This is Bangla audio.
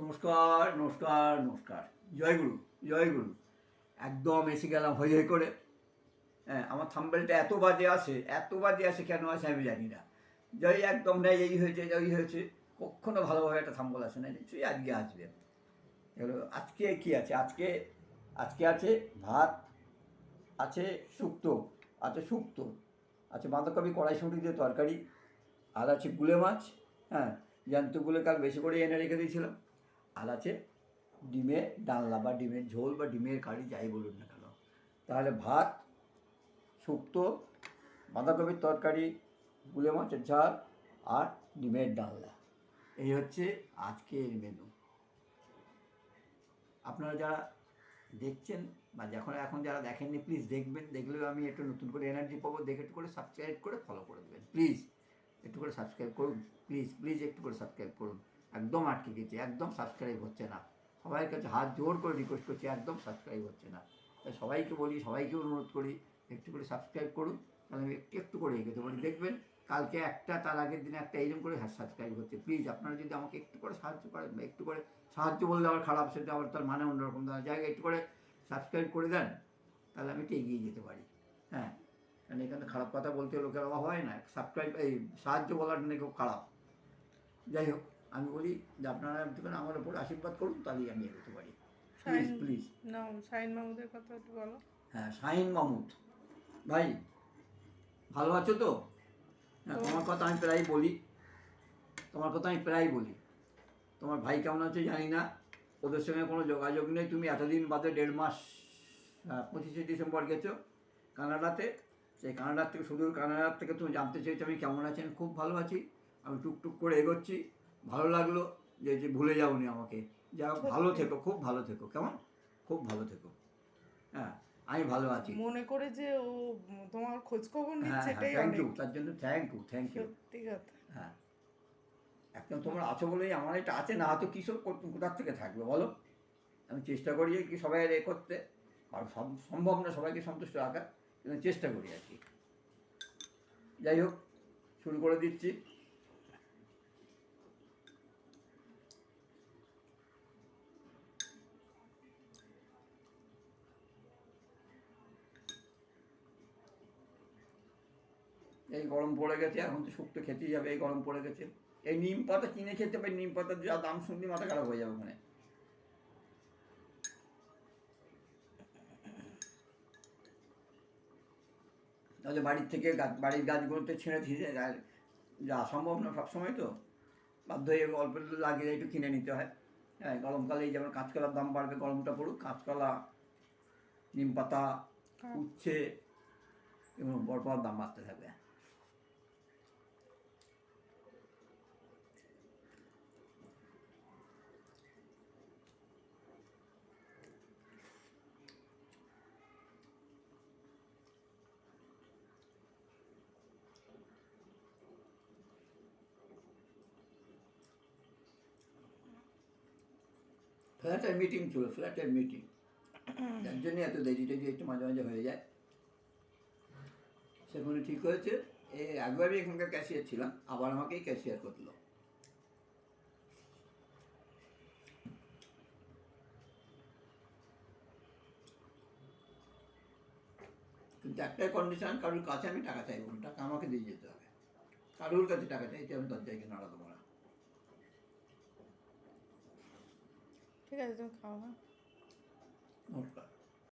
নমস্কার নমস্কার নমস্কার। জয় গুরু জয় গুরু। একদম এসে গেলাম হই হই করে। হ্যাঁ আমার থাম্বেলটা এত বাজে আসে এত বাজে আসে কেন আসে আমি জানি না। জয় একদম না, এই হয়েছে এই হয়েছে। কখনো ভালোভাবে একটা থাম্বল আসে না, নিশ্চয়ই আজকে আসবে। আজকে কি আছে? আজকে আজকে আছে ভাত, আছে শুক্তো আছে শুক্তো, আছে বাঁধাকপি কড়াইশুঁটি দিয়ে তরকারি, আর আছে গুলে মাছ হ্যাঁ। জ্যান্তগুলো কাল বেশি করে এনে রেখে দিয়েছিলাম। আর আছে, ডিমের ডালনা বা ডিমের ঝোল বা ডিমের কারি যাই বলুন না কেন। তাহলে ভাত, শুক্তো, বাঁধাকপির তরকারি, গুলে মাছের ঝাল আর ডিমের ডালনা। এই হচ্ছে আজকের মেনু আপনারা যারা দেখছেন বা যখন এখন যারা দেখেননি প্লিজ দেখবেন, দেখলেও আমি একটু নতুন করে এনার্জি পাবো, দেখে একটু করে সাবস্ক্রাইব করে ফলো করে দেবেন। প্লিজ একটু করে সাবস্ক্রাইব করুন প্লিজ প্লিজ একটু করে সাবস্ক্রাইব করুন। একদম আটকে গেছে, একদম সাবস্ক্রাইব হচ্ছে না। সবাই কাছে হাত জোর করে রিকোয়েস্ট করছি, একদম সাবস্ক্রাইব হচ্ছে না। তাই সবাইকে বলি, সবাইকে অনুরোধ করি, একটু করে সাবস্ক্রাইব করুন, তাহলে আমি একটু একটু করে এগোতে পারি। দেখবেন, কালকে একটা, তার আগের দিনে একটা এইরকম করে সাবস্ক্রাইব হচ্ছে। প্লিজ আপনারা যদি আমাকে একটু করে সাহায্য করেন বা একটু করে সাহায্য বললে আবার খারাপ, সেটা আবার তার মানে অন্যরকম দেওয়ার জায়গায় একটু করে সাবস্ক্রাইব করে দেন, তাহলে আমি একটু এগিয়ে যেতে পারি। হ্যাঁ কারণ এখানে খারাপ কথা বলতে লোকের অভাব হয় না। সাবস্ক্রাইব এই সাহায্য বলাটা নাকি খুব খারাপ। যাই হোক। আমি বলি যে আপনারা একটুখানি আমার উপর আশীর্বাদ করুন তাহলেই আমি এগোতে পারি। প্লিজ প্লিজ না শাইন মাহমুদের কথা একটু বলো। হ্যাঁ শাহিন মাহমুদ ভাই ভালো আছো তো? হ্যাঁ তোমার কথা আমি প্রায় বলি। তোমার কথা আমি প্রায় বলি। তোমার ভাই কেমন আছে জানি না। ওদের সঙ্গে কোনো যোগাযোগ নেই। তুমি এতদিন বাদে দেড় মাস পঁচিশে ডিসেম্বর গেছো কানাডাতে। সেই কানাডার থেকে সুদূর কানাডার থেকে তুমি জানতে চেয়েছো আমি কেমন আছি আমি খুব ভালো আছি। আমি টুকটুক করে এগোচ্ছি। ভালো লাগল যে যে ভুলে যাওনি আমাকে। যা ভালো থেকো খুব ভালো থেকো। কেমন? খুব ভালো থেকো। হ্যাঁ আমি ভালো আছি। মনে করে যে ও তোমার খোঁজ খবর হ্যাঁ নিচ্ছে হ্যাঁ এটাই থ্যাংক ইউ তার জন্য থ্যাংক ইউ থ্যাংক ইউ সত্যি কথা। হ্যাঁ। একদম তোমরা আছো বলেই আমার এটা আছে না হয়তো কিশোর কোথার থেকে থাকবে বলো? আমি চেষ্টা করি কি সবাই এ করতে। আর সম- সম্ভব না সবাইকে সন্তুষ্ট রাখার কিন্তু চেষ্টা করি আর কি। যাই হোক শুরু করে দিচ্ছি। এই গরম পড়ে গেছে এখন তো শুক্তো খেতেই যাবে এই গরম পড়ে গেছে। এই নিম পাতা কিনে খেতে পারি নিম পাতার যা দাম শুনলি মাথা খারাপ হয়ে যাবে ওখানে তাহলে বাড়ির থেকে গাছ বাড়ির গাছগুলোতে ছিঁড়ে ছিঁড়ে আর যা সম্ভব না সবসময় তো। বাধ্য হয়ে অল্প লাগিয়ে একটু কিনে নিতে হয়। হ্যাঁ গরমকালে যেমন কাঁচকলার দাম বাড়বে গরমটা পড়ুক কাঁচকলা নিম পাতা উচ্ছে এগুলো পরপর দাম বাড়তে থাকবে। ফ্ল্যাটের মিটিং ছিল ফ্ল্যাটের মিটিং যার জন্য এত দেরি টেরি একটু মাঝে মাঝে হয়ে যায়। সেখানে ঠিক হয়েছে। এ একবারই এখানকার ক্যাশিয়ার ছিলাম আবার আমাকেই ক্যাশিয়ার করল। কিন্তু একটাই কন্ডিশন কারোর কাছে আমি টাকা চাইব না টাকা আমাকে দিয়ে যেতে হবে। কারোর কাছে টাকা চাইতে আমি দরজায় গিয়ে নাড়া দেবো না। ঠিক আছে তুমি খাও হ্যাঁ?